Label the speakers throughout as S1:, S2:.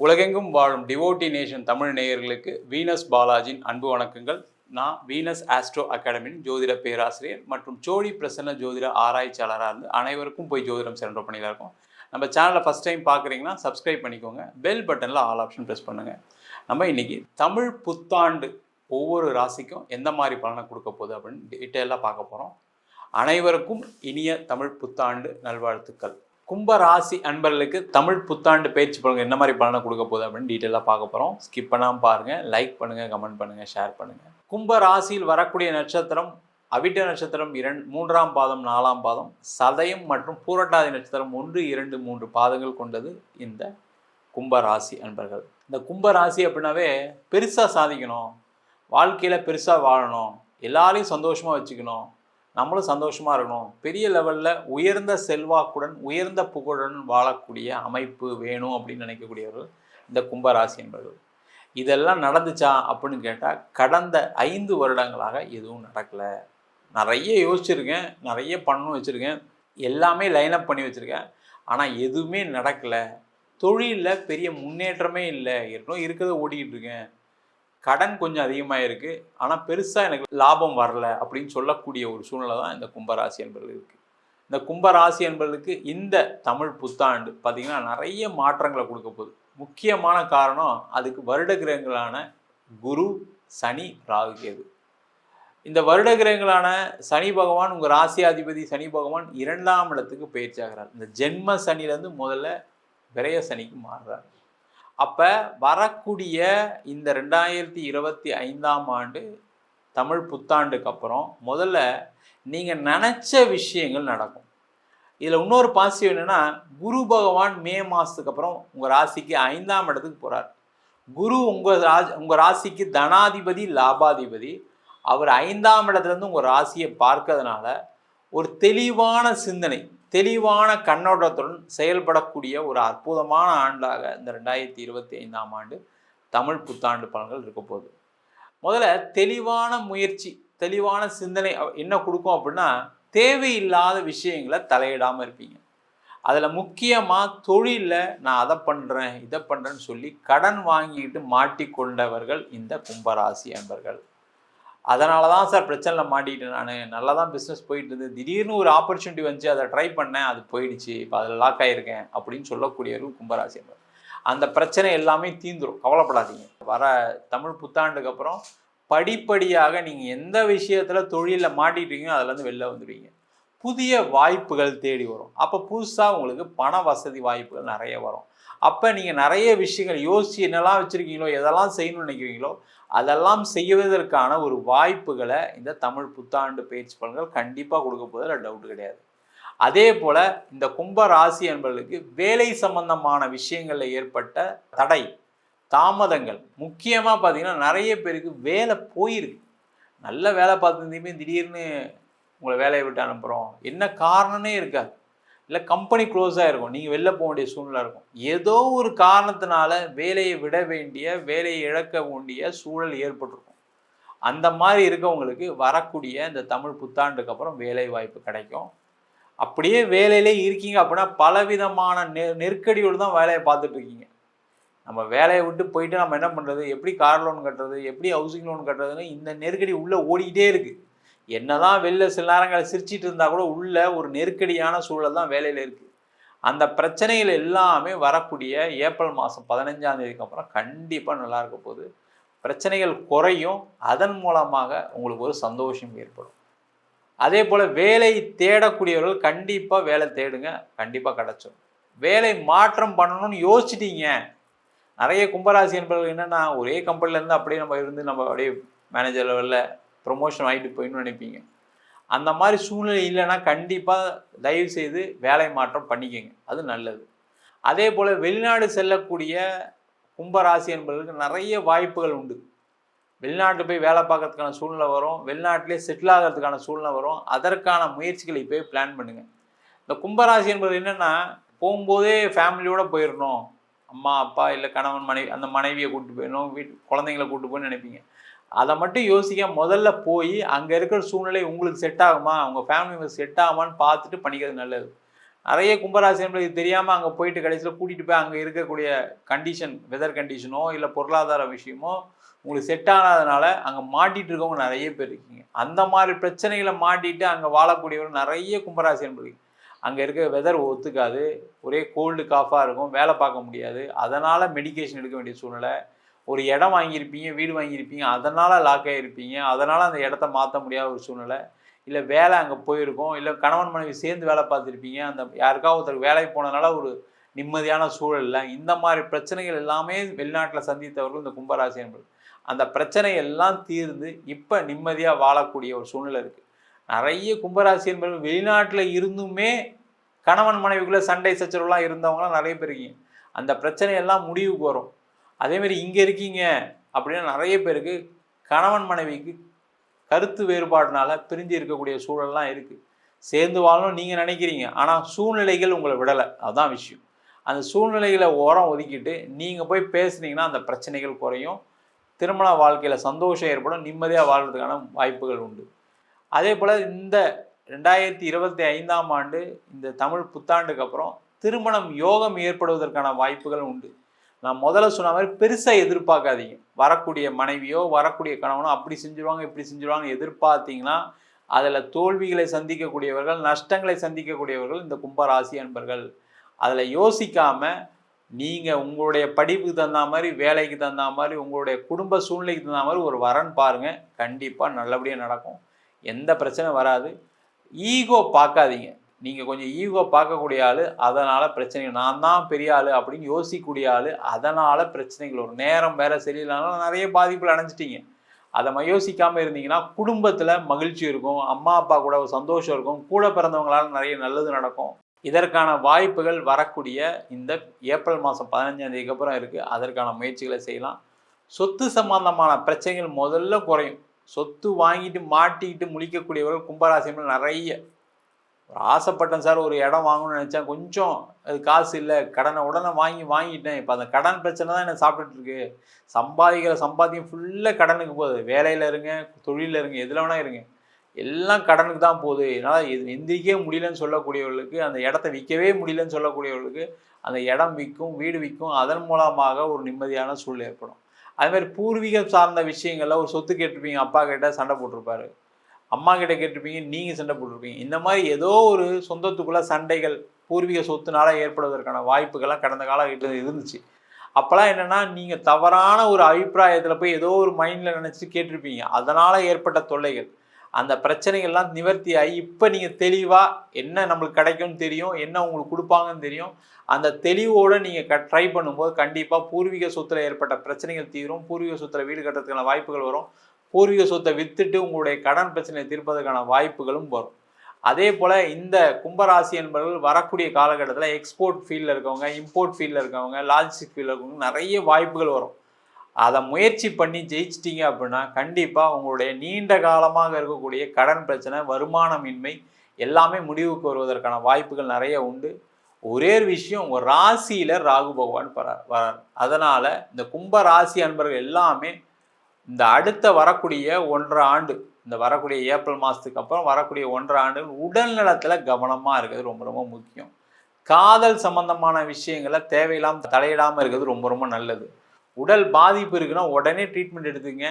S1: உலகெங்கும் வாழும் devotee nation Tamil நேயர்களுக்கு வீனஸ் பாலாஜியின் அன்பு வணக்கங்கள். நான் வீனஸ் ஆஸ்ட்ரோ அகாடமியின் ஜோதிட பேராசிரியர் மற்றும் ஜோடி பிரசன்ன ஜோதிட ஆராய்ச்சியாளராக இருந்து அனைவருக்கும் போய் ஜோதிடம் சென்ற பணியில் இருக்கோம். நம்ம சேனலை ஃபஸ்ட் டைம் பார்க்குறீங்கன்னா சப்ஸ்கிரைப் பண்ணிக்கோங்க. பெல் பட்டனில் ஆல் ஆப்ஷன் ப்ரெஸ் பண்ணுங்கள் நம்ம இன்னைக்கு தமிழ் புத்தாண்டு ஒவ்வொரு ராசிக்கும் எந்த மாதிரி பலனை கொடுக்க போகுது அப்படின்னு டீட்டெயிலாக பார்க்க போகிறோம் அனைவருக்கும் இனிய தமிழ் புத்தாண்டு நல்வாழ்த்துக்கள். கும்ப ராசி அன்பர்களுக்கு தமிழ் புத்தாண்டு பேச்சு பலன் என்ன மாதிரி பலனை கொடுக்க போகுது அப்படின்னு டீட்டெயிலாக பார்க்க போகிறோம் ஸ்கிப் பண்ணாமல் பாருங்கள் லைக் பண்ணுங்கள் கமெண்ட் பண்ணுங்கள் ஷேர் பண்ணுங்கள் கும்ப ராசியில் வரக்கூடிய நட்சத்திரம் அவிட்ட நட்சத்திரம் இரண்டு மூன்றாம் பாதம் நாலாம் பாதம் சதயம் மற்றும் பூரட்டாதி நட்சத்திரம் ஒன்று இரண்டு மூன்று பாதங்கள் கொண்டது இந்த கும்ப ராசி அன்பர்கள். இந்த கும்ப ராசி அப்படின்னாவே பெருசாக சாதிக்கணும். வாழ்க்கையில் பெருசாக வாழணும். எல்லாரையும் சந்தோஷமாக வச்சுக்கணும். நம்மளும் சந்தோஷமாக இருக்கணும். பெரிய லெவலில் உயர்ந்த செல்வாக்குடன் உயர்ந்த புகழுடன் வாழக்கூடிய அமைப்பு வேணும் அப்படின்னு நினைக்கக்கூடியவர்கள் இந்த கும்பராசி என்பவர்கள். இதெல்லாம் நடந்துச்சா அப்படின்னு கேட்டால் கடந்த ஐந்து வருடங்களாக எதுவும் நடக்கலை. நிறைய யோசிச்சிருக்கேன் நிறைய பண்ணணும் வச்சுருக்கேன். எல்லாமே லைனப் பண்ணி வச்சுருக்கேன். ஆனால் எதுவுமே நடக்கலை. தொழிலில் பெரிய முன்னேற்றமே இல்லை. ஏற்கனவே இருக்கிறத ஓடிக்கிட்டு இருக்கேன். கடன் கொஞ்சம் அதிகமாக இருக்குது ஆனால் பெருசாக எனக்கு லாபம் வரல அப்படின்னு சொல்லக்கூடிய ஒரு சூழ்நிலை தான் இந்த கும்பராசி என்பது இருக்குது இந்த கும்பராசி என்பவர்களுக்கு இந்த தமிழ் புத்தாண்டு பார்த்திங்கன்னா நிறைய மாற்றங்களை கொடுக்க போகுது. முக்கியமான காரணம் அதுக்கு வருட கிரகங்களான குரு சனி ராகு கேது. இந்த வருட கிரகங்களான சனி பகவான் உங்கள் ராசியாதிபதி சனி பகவான் இரண்டாம் இடத்துக்கு பயிற்சி ஆகிறார். இந்த ஜென்ம சனிலேருந்து முதல்ல விரய சனிக்கு மாறுறாரு. அப்போ வரக்கூடிய இந்த ரெண்டாயிரத்தி இருபத்தி ஐந்தாம் ஆண்டு தமிழ் புத்தாண்டுக்கு அப்புறம் முதல்ல நீங்கள் நினச்ச விஷயங்கள் நடக்கும். இதில் இன்னொரு பாசிட்டிவ் என்னென்னா குரு பகவான் மே மாதத்துக்கு அப்புறம் உங்கள் ராசிக்கு ஐந்தாம் இடத்துக்கு போகிறார் குரு உங்கள் ராஜ் உங்கள் ராசிக்கு தனாதிபதி லாபாதிபதி அவர் ஐந்தாம் இடத்துலேருந்து உங்கள் ராசியை பார்க்கறதுனால ஒரு தெளிவான சிந்தனை தெளிவான கண்ணோட்டத்துடன் செயல்படக்கூடிய ஒரு அற்புதமான ஆண்டாக இந்த ரெண்டாயிரத்தி இருபத்தி ஐந்தாம் ஆண்டு தமிழ் புத்தாண்டு பலன்கள் இருக்க போகுது. முதல்ல தெளிவான முயற்சி தெளிவான சிந்தனை என்ன கொடுக்கும் அப்படின்னா தேவையில்லாத விஷயங்களை தலையிடாமல் இருப்பீங்க. அதில் முக்கியமாக தொழிலில் நான் அதை பண்ணுறேன் இதை பண்ணுறேன்னு சொல்லி கடன் வாங்கிக்கிட்டு மாட்டிக்கொண்டவர்கள் இந்த கும்பராசி அன்பர்கள். அதனால தான் சார் பிரச்சனையில் மாட்டிக்கிட்டேன் நான். நல்லா தான் பிஸ்னஸ் போயிட்டு இருந்தது திடீர்னு ஒரு ஆப்பர்ச்சுனிட்டி வந்துச்சு அதை ட்ரை பண்ணேன் அது போயிடுச்சு. இப்போ அதில் லாக் ஆகிருக்கேன் அப்படின்னு சொல்லக்கூடியவர்கள் கும்பராசி அன்பர் அந்த பிரச்சனை எல்லாமே தீந்துடும் கவலைப்படாதீங்க. வர தமிழ் புத்தாண்டுக்கு அப்புறம் படிப்படியாக நீங்கள் எந்த விஷயத்தில் தொழிலில் மாட்டிட்டீங்களோ அதுலேருந்து வெளில வந்துடுவீங்க புதிய வாய்ப்புகள் தேடி வரும். அப்போ புதுசாக உங்களுக்கு பண வசதி வாய்ப்புகள் நிறைய வரும். அப்போ நீங்கள் நிறைய விஷயங்கள் யோசிச்சு என்னெல்லாம் வச்சுருக்கீங்களோ எதெல்லாம் செய்யணும்னு நினைக்கிறீங்களோ அதெல்லாம் செய்வதற்கான ஒரு வாய்ப்புகளை இந்த தமிழ் புத்தாண்டு பயிற்சி பலன்கள் கண்டிப்பாக கொடுக்க போதில் டவுட் கிடையாது. அதே போல் இந்த கும்ப ராசி என்பவர்களுக்கு வேலை சம்பந்தமான விஷயங்களில் ஏற்பட்ட தடை தாமதங்கள் முக்கியமாக பார்த்தீங்கன்னா நிறைய பேருக்கு வேலை போயிருக்கு. நல்ல வேலை பார்த்துருந்தையுமே திடீர்னு உங்களை வேலையை விட்டு அனுப்புகிறோம் என்ன காரணமே இருக்காது. இல்லை கம்பெனி க்ளோஸாக இருக்கும். நீங்கள் வெளில போக வேண்டிய சூழ்நிலை இருக்கும். ஏதோ ஒரு காரணத்தினால வேலையை விட வேண்டிய வேலையை இழக்க வேண்டிய சூழல் ஏற்பட்டிருக்கும். அந்த மாதிரி இருக்கவங்களுக்கு வரக்கூடிய இந்த தமிழ் புத்தாண்டுக்கு அப்புறம் வேலை வாய்ப்பு கிடைக்கும். அப்படியே வேலையிலே இருக்கீங்க அப்படின்னா பலவிதமான நெ நெருக்கடியோடு தான் வேலையை பார்த்துட்டு இருக்கீங்க. நம்ம வேலையை விட்டு போயிட்டு நம்ம என்ன பண்ணுறது எப்படி கார் லோன் கட்டுறது? எப்படி ஹவுசிங் லோன் கட்டுறதுன்னு இந்த நெருக்கடி உள்ளே ஓடிக்கிட்டே இருக்குது என்னதான் வெளில சில நேரங்களில் சிரிச்சிட்டு இருந்தால் கூட உள்ள ஒரு நெருக்கடியான சூழல் தான் வேலையில் இருக்குது அந்த பிரச்சனைகள் எல்லாமே வரக்கூடிய ஏப்ரல் மாதம் பதினஞ்சாம் தேதிக்கு அப்புறம் கண்டிப்பாக நல்லா இருக்க போகுது. பிரச்சனைகள் குறையும். அதன் மூலமாக உங்களுக்கு ஒரு சந்தோஷம் ஏற்படும். அதே போல் வேலை தேடக்கூடியவர்கள் கண்டிப்பாக வேலை தேடுங்க. கண்டிப்பாக கிடச்சிடும் வேலை மாற்றம் பண்ணணும்னு யோசிச்சிட்டீங்க. நிறைய கும்பராசி என்பவர்கள் என்னென்னா ஒரே கம்பெனிலேருந்து அப்படியே நம்ம இருந்து நம்ம அப்படியே மேனேஜர் லெவலில் ப்ரொமோஷன் வாங்கிட்டு போயின்னு நினைப்பீங்க. அந்த மாதிரி சூழ்நிலை இல்லைன்னா கண்டிப்பாக தயவு செய்து வேலை மாற்றம் பண்ணிக்கோங்க. அது நல்லது. அதே போல் வெளிநாடு செல்லக்கூடிய கும்பராசி என்பதற்கு நிறைய வாய்ப்புகள் உண்டு. வெளிநாட்டு போய் வேலை பார்க்கறதுக்கான சூழ்நிலை வரும். வெளிநாட்டிலே செட்டில் ஆகிறதுக்கான சூழ்நிலை வரும். அதற்கான முயற்சிகளை போய் பிளான் பண்ணுங்கள் இந்த கும்பராசி என்பது என்னென்னா போகும்போதே ஃபேமிலியோடு போயிடணும். அம்மா அப்பா இல்லை கணவன் மனைவி அந்த மனைவியை கூப்பிட்டு போயிடணும். வீட்டு குழந்தைங்களை கூப்பிட்டு போயின்னு நினைப்பீங்க. அதை மட்டும் யோசிக்க முதல்ல போய் அங்கே இருக்கிற சூழ்நிலை உங்களுக்கு செட் ஆகுமா? உங்கள் ஃபேமிலி மெம்பர்ஸ் செட் ஆகுமான்னு பார்த்துட்டு பண்ணிக்கிறது நல்லது. நிறைய கும்பராசி தெரியாமல் அங்கே போயிட்டு கடைசியில் கூட்டிகிட்டு போய் அங்கே இருக்கக்கூடிய கண்டிஷன் வெதர் கண்டிஷனோ இல்லை பொருளாதார விஷயமோ உங்களுக்கு செட் ஆகாதனால அங்கே மாட்டிகிட்டு இருக்கவங்க நிறைய பேர் இருக்கீங்க. அந்த மாதிரி பிரச்சனைகளை மாட்டிட்டு அங்கே வாழக்கூடியவர் நிறைய கும்பராசி என்பது. அங்கே இருக்க வெதர் ஒத்துக்காது. ஒரே கோல்டு காஃபாக இருக்கும். வேலை பார்க்க முடியாது. அதனால் மெடிகேஷன் எடுக்க வேண்டிய சூழ்நிலை. ஒரு இடம் வாங்கியிருப்பீங்க வீடு வாங்கியிருப்பீங்க அதனால் லாக் ஆகியிருப்பீங்க அதனால் அந்த இடத்த மாற்ற முடியாத ஒரு சூழ்நிலை. இல்லை வேலை அங்கே போயிருக்கோம் இல்லை கணவன் மனைவி சேர்ந்து வேலை பார்த்துருப்பீங்க அந்த யாருக்காவது ஒருத்தர் வேலைக்கு போனதுனால ஒரு நிம்மதியான சூழல்ல இந்த மாதிரி பிரச்சனைகள் எல்லாமே வெளிநாட்டில் சந்தித்தவர்கள் இந்த கும்பராசி என்பது. அந்த பிரச்சனை எல்லாம் தீர்ந்து இப்போ நிம்மதியாக வாழக்கூடிய ஒரு சூழ்நிலை இருக்குது நிறைய கும்பராசி என்பது வெளிநாட்டில் இருந்துமே கணவன் மனைவிக்குள்ளே சண்டை சச்சரவுலாம் இருந்தவங்களாம் நிறைய பேர் இருக்கீங்க. அந்த பிரச்சனையெல்லாம் முடிவுக்கு வரும். அதேமாரி இங்கே இருக்கீங்க அப்படின்னா நிறைய பேருக்கு கணவன் மனைவிக்கு கருத்து வேறுபாடுனால பிரிஞ்சு இருக்கக்கூடிய சூழல்லாம் இருக்குது சேர்ந்து வாழணும் நீங்கள் நினைக்கிறீங்க. ஆனால் சூழ்நிலைகள் உங்களை விடலை. அதுதான் விஷயம். அந்த சூழ்நிலைகளை ஓரம் ஒதுக்கிட்டு நீங்கள் போய் பேசுனீங்கன்னா அந்த பிரச்சனைகள் குறையும். திருமண வாழ்க்கையில் சந்தோஷம் ஏற்படும். நிம்மதியாக வாழ்கிறதுக்கான வாய்ப்புகள் உண்டு. அதே போல் இந்த ரெண்டாயிரத்தி இருபத்தி ஐந்தாம் ஆண்டு இந்த தமிழ் புத்தாண்டுக்கு அப்புறம் திருமணம் யோகம் ஏற்படுவதற்கான வாய்ப்புகள் உண்டு. நான் முதல்ல சொன்ன மாதிரி பெருசாக எதிர்பார்க்காதீங்க. வரக்கூடிய மனைவியோ வரக்கூடிய கணவனோ அப்படி செஞ்சுருவாங்க இப்படி செஞ்சுருவாங்க எதிர்பார்த்தீங்கன்னா அதில் தோல்விகளை சந்திக்கக்கூடியவர்கள் நஷ்டங்களை சந்திக்கக்கூடியவர்கள் இந்த கும்பராசி அன்பர்கள். அதில் யோசிக்காமல் நீங்கள் உங்களுடைய படிப்புக்கு தகுந்த மாதிரி வேலைக்கு தகுந்த மாதிரி உங்களுடைய குடும்ப சூழ்நிலைக்கு தகுந்த மாதிரி ஒரு வரன் பாருங்கள் கண்டிப்பாக நல்லபடியாக நடக்கும். எந்த பிரச்சனை வராது. ஈகோ பார்க்காதீங்க. நீங்கள் கொஞ்சம் ஈகோ பார்க்கக்கூடிய ஆள் அதனால் பிரச்சனைகள். நான் தான் பெரிய ஆள் அப்படின்னு யோசிக்கக்கூடிய ஆள் அதனால் பிரச்சனைகள் ஒரு நேரம் வேறு சரியில்லைனாலும் நிறைய பாதிப்புகள் அடைஞ்சிட்டீங்க. அதை யோசிக்காமல் இருந்தீங்கன்னா குடும்பத்தில் மகிழ்ச்சி இருக்கும். அம்மா அப்பா கூட ஒரு சந்தோஷம் இருக்கும். கூட பிறந்தவங்களால நிறைய நல்லது நடக்கும். இதற்கான வாய்ப்புகள் வரக்கூடிய இந்த ஏப்ரல் மாதம் பதினஞ்சாம் தேதிக்கு அப்புறம் இருக்குது அதற்கான முயற்சிகளை செய்யலாம். சொத்து சம்பந்தமான பிரச்சனைகள் முதல்ல குறையும். சொத்து வாங்கிட்டு மாட்டிக்கிட்டு முழிக்கக்கூடியவர்கள் கும்பராசியங்கள் நிறைய ஒரு ஆசைப்பட்டேன் சார் ஒரு இடம் வாங்கணும்னு நினச்சேன். கொஞ்சம் அது காசு இல்லை. கடனை உடனே வாங்கி வாங்கிட்டேன். இப்போ அந்த கடன் பிரச்சனை தான் என்ன சாப்பிட்டுட்டு இருக்கு சம்பாதிக்கிற சம்பாத்தியம் ஃபுல்லாக கடனுக்கு போகுது. வேலையில் இருங்க தொழிலில் இருங்க எதில் வேணால் இருங்க. எல்லாம் கடனுக்கு தான் போகுது. என்னால் இது எந்திரிக்கவே முடியலன்னு சொல்லக்கூடியவர்களுக்கு அந்த இடத்த விற்கவே முடியலன்னு சொல்லக்கூடியவர்களுக்கு அந்த இடம் விற்கும் வீடு விற்கும் அதன் மூலமாக ஒரு நிம்மதியான சூழல் ஏற்படும். அதுமாதிரி பூர்வீகம் சார்ந்த விஷயங்கள்ல ஒரு சொத்து கேட்டிருப்பீங்க அப்பா கிட்ட சண்டை போட்டிருப்பாரு. அம்மா கிட்ட கேட்டிருப்பீங்க நீங்கள் சண்டை போட்டிருப்பீங்க. இந்த மாதிரி ஏதோ ஒரு சொந்தத்துக்குள்ள சண்டைகள் பூர்வீக சொத்துனால ஏற்படுவதற்கான வாய்ப்புகள்லாம் கடந்த காலகட்டத்தில் இருந்துச்சு. அப்போல்லாம் என்னென்னா நீங்கள் தவறான ஒரு அபிப்பிராயத்தில் போய் ஏதோ ஒரு மைண்டில் நினச்சி கேட்டிருப்பீங்க. அதனால் ஏற்பட்ட தொல்லைகள். அந்த பிரச்சனைகள்லாம் நிவர்த்தி ஆகி இப்போ நீங்கள் தெளிவாக என்ன நம்மளுக்கு கிடைக்கும்னு தெரியும் என்ன உங்களுக்கு கொடுப்பாங்கன்னு தெரியும். அந்த தெளிவோடு நீங்கள் க ட்ரை பண்ணும்போது கண்டிப்பாக பூர்வீக சொத்தில் ஏற்பட்ட பிரச்சனைகள் தீரும். பூர்வீக சொத்தில் வீடு கட்டுறதுக்கான வாய்ப்புகள் வரும். பூர்வீக சொத்தை வித்துட்டு உங்களுடைய கடன் பிரச்சனையை தீர்ப்பதற்கான வாய்ப்புகளும் வரும். அதே போல் இந்த கும்பராசி என்பவர்கள் வரக்கூடிய காலகட்டத்தில் எக்ஸ்போர்ட் ஃபீல்டில் இருக்கவங்க இம்போர்ட் ஃபீல்டில் இருக்கவங்க லாஜிஸ்டிக் ஃபீல்டில் இருக்கவங்க நிறைய வாய்ப்புகள் வரும். அதை முயற்சி பண்ணி ஜெயிச்சிட்டிங்க அப்படின்னா கண்டிப்பாக உங்களுடைய நீண்ட காலமாக இருக்கக்கூடிய கடன் பிரச்சனை வருமானமின்மை எல்லாமே முடிவுக்கு வருவதற்கான வாய்ப்புகள் நிறைய உண்டு. ஒரே ஒரு விஷயம் உங்கள் ராசியில் ராகு பகவான் வரார் வரார். அதனால் இந்த கும்ப ராசி அன்பர்கள் எல்லாமே இந்த அடுத்த வரக்கூடிய ஒன்றரை ஆண்டு இந்த வரக்கூடிய ஏப்ரல் மாதத்துக்கு அப்புறம் வரக்கூடிய ஒன்றரை ஆண்டு உடல் நலத்தில் கவனமாக இருக்கிறது ரொம்ப ரொம்ப முக்கியம். காதல் சம்பந்தமான விஷயங்களை தேவையில்லாமல் தலையிடாமல் இருக்கிறது ரொம்ப ரொம்ப நல்லது. உடல் பாதிப்பு இருக்குன்னா உடனே ட்ரீட்மெண்ட் எடுத்துங்க.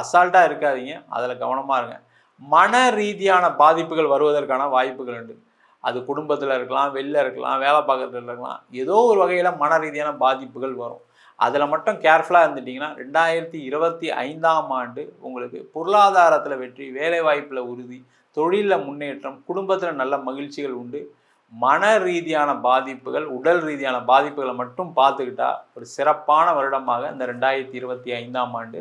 S1: அசால்ட்டாக இருக்காதீங்க. அதில் கவனமாக இருங்க. மன ரீதியான பாதிப்புகள் வருவதற்கான வாய்ப்புகள் உண்டு. அது குடும்பத்தில் இருக்கலாம் வெளில இருக்கலாம் வேலை பார்க்குறதுல இருக்கலாம். ஏதோ ஒரு வகையில் மன ரீதியான பாதிப்புகள் வரும். அதில் மட்டும் கேர்ஃபுல்லாக இருந்துட்டிங்கன்னா ரெண்டாயிரத்தி இருபத்தி ஐந்தாம் ஆண்டு உங்களுக்கு பொருளாதாரத்தில் வெற்றி வேலைவாய்ப்பில் உறுதி தொழிலில் முன்னேற்றம் குடும்பத்தில் நல்ல மகிழ்ச்சிகள் உண்டு. மன ரீதியான பாதிப்புகள் உடல் ரீதியான பாதிப்புகளை மட்டும் பார்த்துக்கிட்டா ஒரு சிறப்பான வருடமாக இந்த ரெண்டாயிரத்தி இருபத்தி ஐந்தாம் ஆண்டு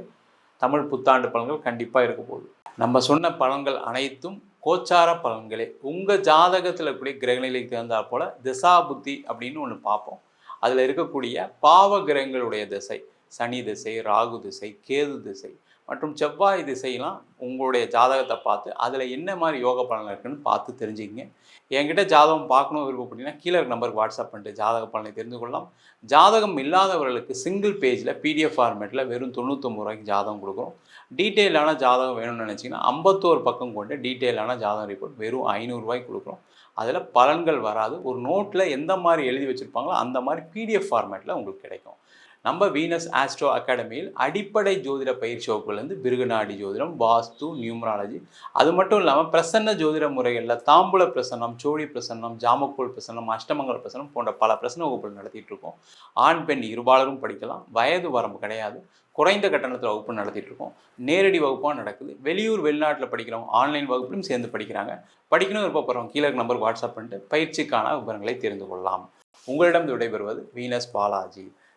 S1: தமிழ் புத்தாண்டு பலன்கள் கண்டிப்பாக இருக்க போகுது. நம்ம சொன்ன பலன்கள் அனைத்தும் கோச்சார பலன்களே. உங்கள் ஜாதகத்தில் இருக்கக்கூடிய கிரகநிலைக்கு தகுந்தாற் போல் திசா புத்தி அப்படின்னு ஒன்று பார்ப்போம். அதில் இருக்கக்கூடிய பாவ கிரகங்களுடைய திசை. சனி திசை ராகு திசை கேது திசை மற்றும் செவ்வாய் திசையெல்லாம் உங்களுடைய ஜாதகத்தை பார்த்து அதில் என்ன மாதிரி யோக பலன் இருக்குன்னு பார்த்து தெரிஞ்சுக்கங்க. என்கிட்ட ஜாதகம் பார்க்கணும் விருப்பப்பட்டீங்கன்னா கீழே நம்பருக்கு வாட்ஸ்அப் பண்ணிட்டு ஜாதக பலனை தெரிந்து கொள்ளலாம். ஜாதகம் இல்லாதவர்களுக்கு சிங்கிள் பேஜில் பிடிஎஃப் ஃபார்மேட்டில் வெறும் தொண்ணூத்தொம்பது ரூபாய்க்கு ஜாதகம் கொடுக்குறோம். டீட்டெயிலான ஜாதகம் வேணும்னு நினச்சிங்கன்னா ஐம்பத்தோரு பக்கம் கொண்டு டீட்டெயிலான ஜாதகம் ரிப்போர்ட் வெறும் ஐநூறுரூவாய்க்கு கொடுக்குறோம். அதில் பலன்கள் வராது. ஒரு நோட்டில் எந்த மாதிரி எழுதி வச்சுருப்பாங்களோ அந்த மாதிரி பிடிஎஃப் ஃபார்மேட்டில் உங்களுக்கு கிடைக்கும். நம்ம வீனஸ் ஆஸ்ட்ரோ அகாடமியில் அடிப்படை ஜோதிட பயிற்சி வகுப்புலேருந்து பிருகுநாடி ஜோதிடம் வாஸ்து நியூமராலஜி அது மட்டும் இல்லாமல் பிரசன்ன ஜோதிட முறைகளில் தாம்பூல பிரசன்னம் சோழி பிரசன்னம் ஜாமக்கோல் பிரசன்னம் அஷ்டமங்கல பிரசன்னம் போன்ற பல பிரசன்ன வகுப்புகள் நடத்திட்டு இருக்கோம். ஆண் பெண் இருபாலரும் படிக்கலாம். வயது வரம்பு கிடையாது. குறைந்த கட்டணத்தில் வகுப்பு நடத்திட்டு இருக்கோம். நேரடி வகுப்பாக நடக்குது. வெளியூர் வெளிநாட்டில் படிக்கிறவங்க ஆன்லைன் வகுப்பிலும் சேர்ந்து படிக்கிறாங்க. படிக்கணும் விருப்பப்படுறவங்க கீழே நம்பர் வாட்ஸ்அப் பண்ணிட்டு பயிற்சிக்கான விவரங்களை தெரிந்து கொள்ளலாம். உங்களிடம் விடைபெறுவது வீனஸ் பாலாஜி.